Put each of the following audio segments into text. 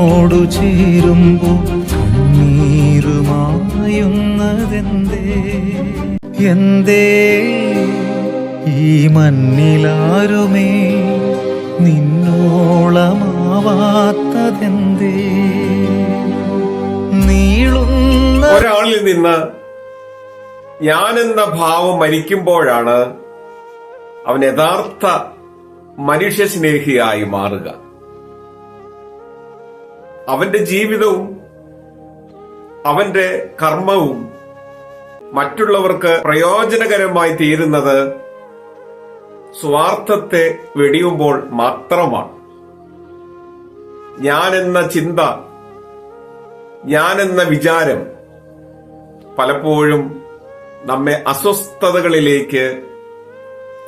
നിന്നോടു ചേരുമ്പോ കണ്ണീരുമായുന്നതെന്തേ? എന്തേ? ഈ മണ്ണിലാരുമേ? നിന്നോളമാവാത്തതെന്തേ? നീളുന്ന ഒരാളിൽ നിന്ന് ഞാനെന്ന ഭാവം മരിക്കുമ്പോഴാണ് അവൻ യഥാർത്ഥ മനുഷ്യ സ്നേഹിയായി മാറുക. അവന്റെ ജീവിതവും അവന്റെ കർമ്മവും മറ്റുള്ളവർക്ക് പ്രയോജനകരമായി തീരുന്നത് സ്വാർത്ഥത്തെ വെടിയുമ്പോൾ മാത്രമാണ്. ഞാൻ എന്ന ചിന്ത ഞാൻ എന്ന വിചാരം പലപ്പോഴും നമ്മെ അസ്വസ്ഥതകളിലേക്ക്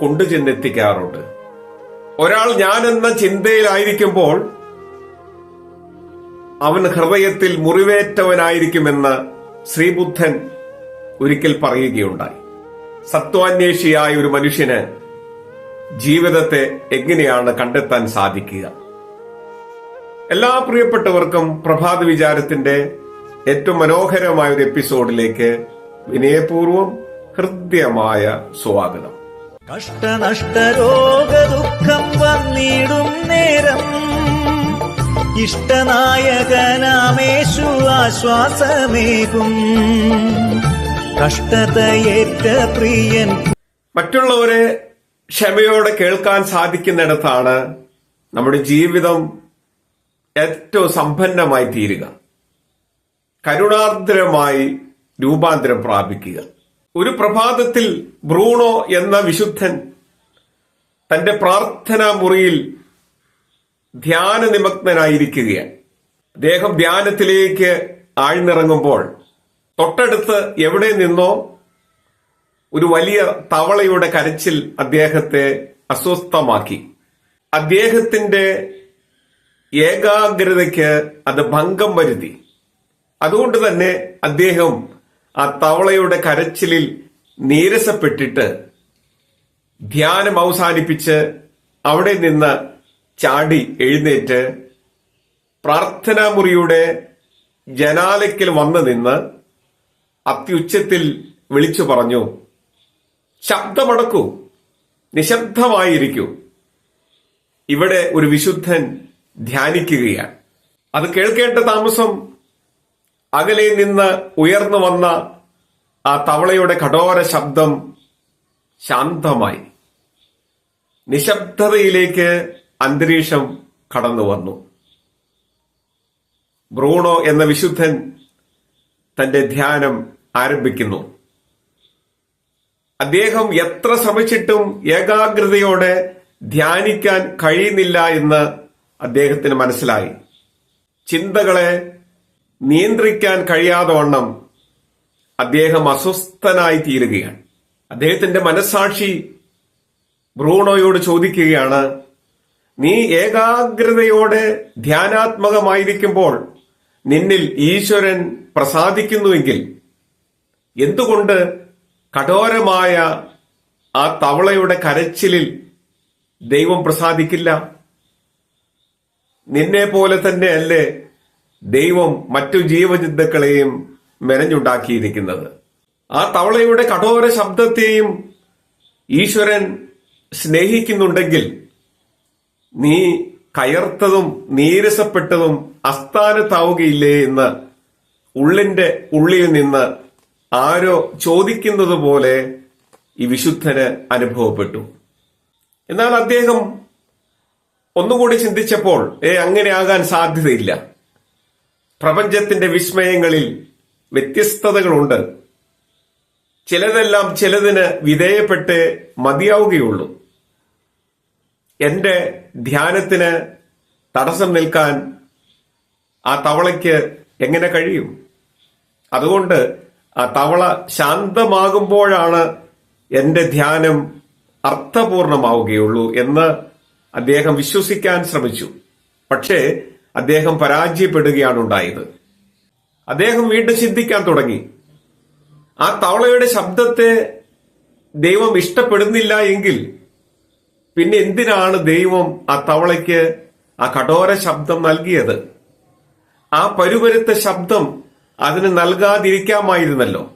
കൊണ്ടുചെന്നെത്തിക്കാറുണ്ട്. ഒരാൾ ഞാൻ എന്ന ചിന്തയിലായിരിക്കുമ്പോൾ അവൻ ഹൃദയത്തിൽ മുറിവേറ്റവനായിരിക്കുമെന്ന് ശ്രീബുദ്ധൻ ഒരിക്കൽ പറയുകയുണ്ടായി. സത്വാന്വേഷിയായ ഒരു മനുഷ്യന് ജീവിതത്തെ എങ്ങനെയാണ് കണ്ടെത്താൻ സാധിക്കുക? എല്ലാ പ്രിയപ്പെട്ടവർക്കും പ്രഭാത വിചാരത്തിന്റെ ഏറ്റവും മനോഹരമായ ഒരു എപ്പിസോഡിലേക്ക് വിനയപൂർവം ഹൃദ്യമായ സ്വാഗതം. കഷ്ടനഷ്ടരോഗ ദുഃഖം വന്നിടും. ഇഷ്ടനായകനാമേശു ആശ്വാസമേകും. കഷ്ടതയേറ്റ പ്രിയൻ മറ്റുള്ളവരെ ക്ഷമയോടെ കേൾക്കാൻ സാധിക്കുന്നിടത്താണ് നമ്മുടെ ജീവിതം ഏറ്റവും സമ്പന്നമായി തീരുക. കരുണാർദ്രമായി രൂപാന്തരം പ്രാപിക്കുക. ഒരു പ്രഭാതത്തിൽ ബ്രൂണോ എന്ന വിശുദ്ധൻ തന്റെ പ്രാർത്ഥനാ മുറിയിൽ ധ്യാന നിമഗ്നനായിരിക്കുകയാണ് അദ്ദേഹം ധ്യാനത്തിലേക്ക് ആഴ്ന്നിറങ്ങുമ്പോൾ തൊട്ടടുത്ത് എവിടെ നിന്നോ ഒരു വലിയ തവളയുടെ കരച്ചിൽ അദ്ദേഹത്തെ അസ്വസ്ഥമാക്കി. അദ്ദേഹത്തിന്റെ ഏകാഗ്രതയ്ക്ക് അത് ഭംഗം വരുത്തി. അതുകൊണ്ട് തന്നെ അദ്ദേഹം ആ തവളയുടെ കരച്ചിലിൽ നീരസപ്പെട്ടിട്ട് ധ്യാനം അവസാനിപ്പിച്ച് അവിടെ നിന്ന് ചാടി എഴുന്നേറ്റ് പ്രാർത്ഥനാമുറിയുടെ ജനാലയ്ക്കൽ വന്നു നിന്ന് അത്യുച്ചത്തിൽ വിളിച്ചു പറഞ്ഞു ശബ്ദമടക്കൂ നിശബ്ദമായിരിക്കൂ. ഇവിടെ ഒരു വിശുദ്ധൻ ധ്യാനിക്കുകയാണ്. അത് കേൾക്കേണ്ട താമസം അകലെ നിന്ന് ഉയർന്നു വന്ന ആ തവളയുടെ കഠോര ശബ്ദം ശാന്തമായി. നിശബ്ദതയിലേക്ക് അന്തരീക്ഷം കടന്നു വന്നു. ബ്രൂണോ എന്ന വിശുദ്ധൻ തന്റെ ധ്യാനം ആരംഭിക്കുന്നു. അദ്ദേഹം എത്ര ശ്രമിച്ചിട്ടും ഏകാഗ്രതയോടെ ധ്യാനിക്കാൻ കഴിയുന്നില്ല എന്ന് അദ്ദേഹത്തിന് മനസ്സിലായി. ചിന്തകളെ നിയന്ത്രിക്കാൻ കഴിയാതെ വണ്ണം അദ്ദേഹം അസ്വസ്ഥനായി തീരുകയാണ്. അദ്ദേഹത്തിന്റെ മനസാക്ഷി ബ്രൂണോയോട് ചോദിക്കുകയാണ് നീ ഏകാഗ്രതയോടെ ധ്യാനാത്മകമായിരിക്കുമ്പോൾ നിന്നിൽ ഈശ്വരൻ പ്രസാദിക്കുന്നുവെങ്കിൽ എന്തുകൊണ്ട് കഠോരമായ ആ തവളയുടെ കരച്ചിലിൽ ദൈവം പ്രസാദിക്കില്ല? നിന്നെ പോലെ തന്നെ അല്ലേ ദൈവം മറ്റു ജീവജന്തുക്കളെയും മെനഞ്ഞുണ്ടാക്കിയിരിക്കുന്നത്? ആ തവളയുടെ കഠോര ശബ്ദത്തെയും ഈശ്വരൻ സ്നേഹിക്കുന്നുണ്ടെങ്കിൽ നീ കയർത്തതും നീരസപ്പെട്ടതും അസ്ഥാനത്താവുകയില്ലേ എന്ന് ഉള്ളിന്റെ ഉള്ളിൽ നിന്ന് ആരോ ചോദിക്കുന്നത് പോലെ ഈ വിശുദ്ധന് അനുഭവപ്പെട്ടു. എന്നാൽ അദ്ദേഹം ഒന്നുകൂടി ചിന്തിച്ചപ്പോൾ ഏ അങ്ങനെ ആകാൻ സാധ്യതയില്ല. പ്രപഞ്ചത്തിന്റെ വിസ്മയങ്ങളിൽ വ്യത്യസ്തതകളുണ്ട്. ചിലതെല്ലാം ചിലതിന് വിധേയപ്പെട്ട് മതിയാവുകയുള്ളൂ. എന്റെ ധ്യാനത്തിന് തടസ്സം നിൽക്കാൻ ആ തവളയ്ക്ക് എങ്ങനെ കഴിയും? അതുകൊണ്ട് ആ തവള ശാന്തമാകുമ്പോഴാണ് എന്റെ ധ്യാനം അർത്ഥപൂർണമാവുകയുള്ളൂ എന്ന് അദ്ദേഹം വിശ്വസിക്കാൻ ശ്രമിച്ചു. പക്ഷേ അദ്ദേഹം പരാജയപ്പെടുകയാണ് ഉണ്ടായത് അദ്ദേഹം വീണ്ടും ചിന്തിക്കാൻ തുടങ്ങി. ആ തവളയുടെ ശബ്ദത്തെ ദൈവം ഇഷ്ടപ്പെടുന്നില്ല എങ്കിൽ പിന്നെ എന്തിനാണ് ദൈവം ആ തവളയ്ക്ക് ആ കഠോര ശബ്ദം നൽകിയത്? ആ പരുപരുത്ത ശബ്ദം അതിന് നൽകാതിരിക്കാമായിരുന്നല്ലോ.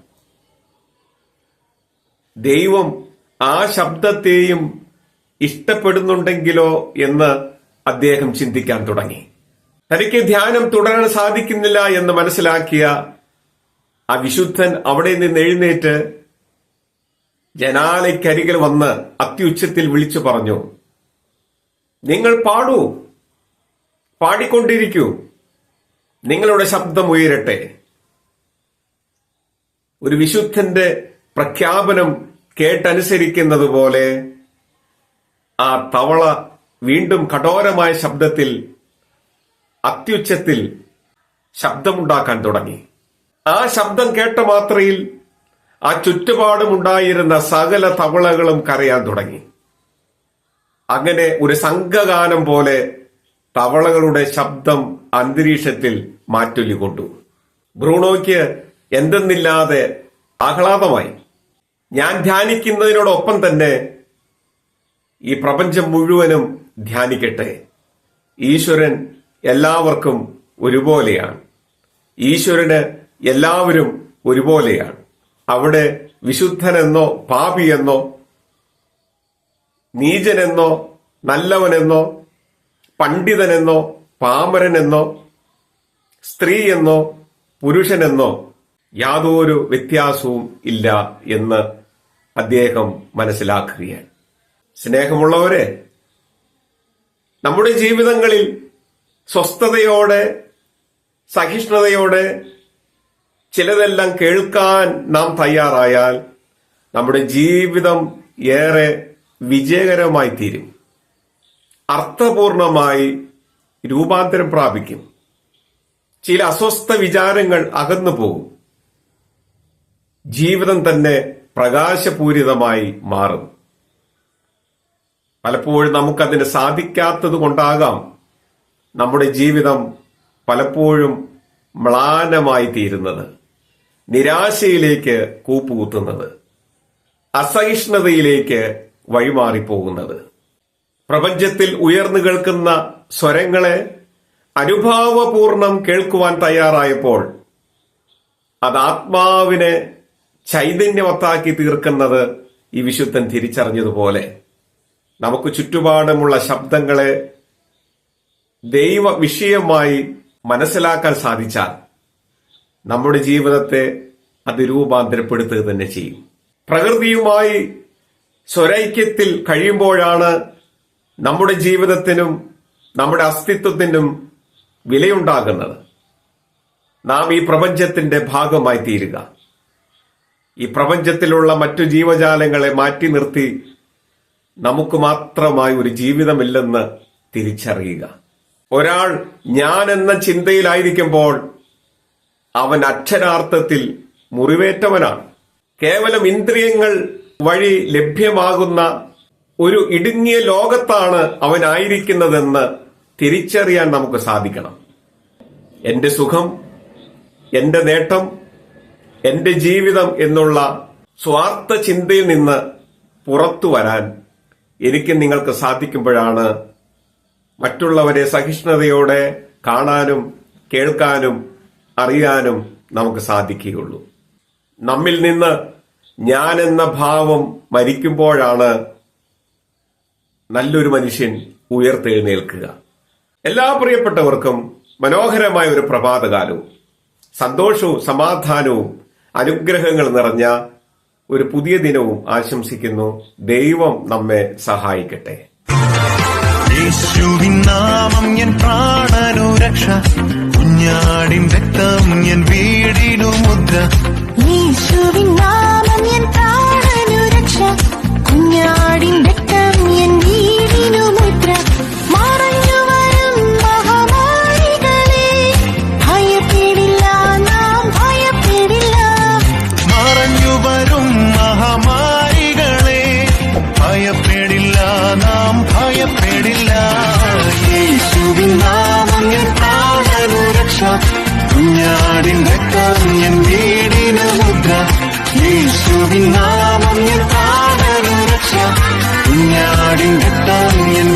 ദൈവം ആ ശബ്ദത്തെയും ഇഷ്ടപ്പെടുന്നുണ്ടെങ്കിലോ എന്ന് അദ്ദേഹം ചിന്തിക്കാൻ തുടങ്ങി. തനിക്ക് ധ്യാനം തുടരാൻ സാധിക്കുന്നില്ല എന്ന് മനസ്സിലാക്കിയ ആ വിശുദ്ധൻ അവിടെ നിന്ന് എഴുന്നേറ്റ് ജനാലയ്ക്കരികിൽ വന്ന് അത്യുച്ചത്തിൽ വിളിച്ചു പറഞ്ഞു നിങ്ങൾ പാടൂ പാടിക്കൊണ്ടിരിക്കൂ. നിങ്ങളുടെ ശബ്ദം ഉയരട്ടെ. ഒരു വിശുദ്ധന്റെ പ്രഖ്യാപനം കേട്ടനുസരിക്കുന്നത് പോലെ ആ തവള വീണ്ടും കഠോരമായ ശബ്ദത്തിൽ അത്യുച്ചത്തിൽ ശബ്ദമുണ്ടാക്കാൻ തുടങ്ങി. ആ ശബ്ദം കേട്ട മാത്രയിൽ ആ ചുറ്റുപാടുമുണ്ടായിരുന്ന സകല തവളകളും കരയാൻ തുടങ്ങി. അങ്ങനെ ഒരു സംഘഗാനം പോലെ തവളകളുടെ ശബ്ദം അന്തരീക്ഷത്തിൽ മാറ്റൊല്ലിക്കൊണ്ടു ബ്രൂണോയ്ക്ക് എന്തെന്നില്ലാതെ ആഹ്ലാദമായി. ഞാൻ ധ്യാനിക്കുന്നതിനോടൊപ്പം തന്നെ ഈ പ്രപഞ്ചം മുഴുവനും ധ്യാനിക്കട്ടെ. ഈശ്വരൻ എല്ലാവർക്കും ഒരുപോലെയാണ്. ഈശ്വരന് എല്ലാവരും ഒരുപോലെയാണ്. അവിടെ വിശുദ്ധനെന്നോ പാപിയെന്നോ നീചനെന്നോ നല്ലവനെന്നോ പണ്ഡിതനെന്നോ പാമരനെന്നോ സ്ത്രീയെന്നോ പുരുഷനെന്നോ യാതൊരു വ്യത്യാസവും ഇല്ല എന്ന് അദ്ദേഹം മനസ്സിലാക്കുകയാണ്. സ്നേഹമുള്ളവരെ നമ്മുടെ ജീവിതങ്ങളിൽ സ്വസ്ഥതയോടെ സഹിഷ്ണുതയോടെ ചിലതെല്ലാം കേൾക്കാൻ നാം തയ്യാറായാൽ നമ്മുടെ ജീവിതം ഏറെ വിജയകരമായി തീരും. അർത്ഥപൂർണമായി രൂപാന്തരം പ്രാപിക്കും. ചില അസ്വസ്ഥ വിചാരങ്ങൾ അകന്നു പോകും. ജീവിതം തന്നെ പ്രകാശപൂരിതമായി മാറും. പലപ്പോഴും നമുക്കതിന് സാധിക്കാത്തത് കൊണ്ടാകാം നമ്മുടെ ജീവിതം പലപ്പോഴും മ്ലാനമായി തീരുന്നത്. നിരാശയിലേക്ക് കൂപ്പുകുത്തുന്നത് അസഹിഷ്ണുതയിലേക്ക് വഴിമാറിപ്പോകുന്നത്. പ്രപഞ്ചത്തിൽ ഉയർന്നു കേൾക്കുന്ന സ്വരങ്ങളെ അനുഭാവപൂർണം കേൾക്കുവാൻ തയ്യാറായപ്പോൾ അത് ആത്മാവിനെ ചൈതന്യമത്താക്കി തീർക്കുന്നത് ഈ വിശുദ്ധൻ തിരിച്ചറിഞ്ഞതുപോലെ. നമുക്ക് ചുറ്റുപാടുമുള്ള ശബ്ദങ്ങളെ ദൈവ വിഷയമായി മനസ്സിലാക്കാൻ സാധിച്ചാൽ നമ്മുടെ ജീവിതത്തെ അത് രൂപാന്തരപ്പെടുത്തുക തന്നെ ചെയ്യും. പ്രകൃതിയുമായി സ്വരൈക്യത്തിൽ കഴിയുമ്പോഴാണ് നമ്മുടെ ജീവിതത്തിനും നമ്മുടെ അസ്തിത്വത്തിനും വിലയുണ്ടാകുന്നത്. നാം ഈ പ്രപഞ്ചത്തിന്റെ ഭാഗമായി തീരുക. ഈ പ്രപഞ്ചത്തിലുള്ള മറ്റു ജീവജാലങ്ങളെ മാറ്റി നിർത്തി നമുക്ക് മാത്രമായി ഒരു ജീവിതമില്ലെന്ന് തിരിച്ചറിയുക. ഒരാൾ ഞാൻ എന്ന ചിന്തയിലായിരിക്കുമ്പോൾ അവൻ അക്ഷരാർത്ഥത്തിൽ മുറിവേറ്റവനാണ്. കേവലം ഇന്ദ്രിയങ്ങൾ വഴി ലഭ്യമാകുന്ന ഒരു ഇടുങ്ങിയ ലോകത്താണ് അവനായിരിക്കുന്നതെന്ന് തിരിച്ചറിയാൻ നമുക്ക് സാധിക്കണം. എന്റെ സുഖം എന്റെ നേട്ടം എന്റെ ജീവിതം എന്നുള്ള സ്വാർത്ഥ ചിന്തയിൽ നിന്ന് പുറത്തു വരാൻ എനിക്ക് നിങ്ങൾക്ക് സാധിക്കുമ്പോഴാണ് മറ്റുള്ളവരെ സഹിഷ്ണുതയോടെ കാണാനും കേൾക്കാനും അറിയാനും നമുക്ക് സാധിക്കുകയുള്ളൂ. നമ്മിൽ നിന്ന് ഞാൻ എന്ന ഭാവം മരിക്കുമ്പോഴാണ് നല്ലൊരു മനുഷ്യൻ ഉയർത്തെഴുന്നേൽക്കുക. എല്ലാ പ്രിയപ്പെട്ടവർക്കും മനോഹരമായ ഒരു പ്രഭാതകാലവും സന്തോഷവും സമാധാനവും അനുഗ്രഹങ്ങൾ നിറഞ്ഞ ഒരു പുതിയ ദിനവും ആശംസിക്കുന്നു. ദൈവം നമ്മെ സഹായിക്കട്ടെ. കുഞ്ഞാടിൻ രക്തം എൻ വീടിനു മുദ്ര. യേശുവിൻ നാമം എൻ പ്രാണനു രക്ഷ. കുഞ്ഞാടിൻ രക്തം എൻ വീടിനു മുദ്ര. മറഞ്ഞു മഹാമാരികളെ. ഭയപ്പെടില്ല ഭയപ്പെടില്ല. മഹാമാരികളെ. ഭയപ്പെടില്ല നാം ഭയപ്പെടില്ല. കുഞ്ഞാടിൻ രക്തം എൻ വീടിന മുദ്ര യേശുവിൻ നാമം എൻ താട രക്ഷ കുഞ്ഞാടിൻ രക്തം എൻ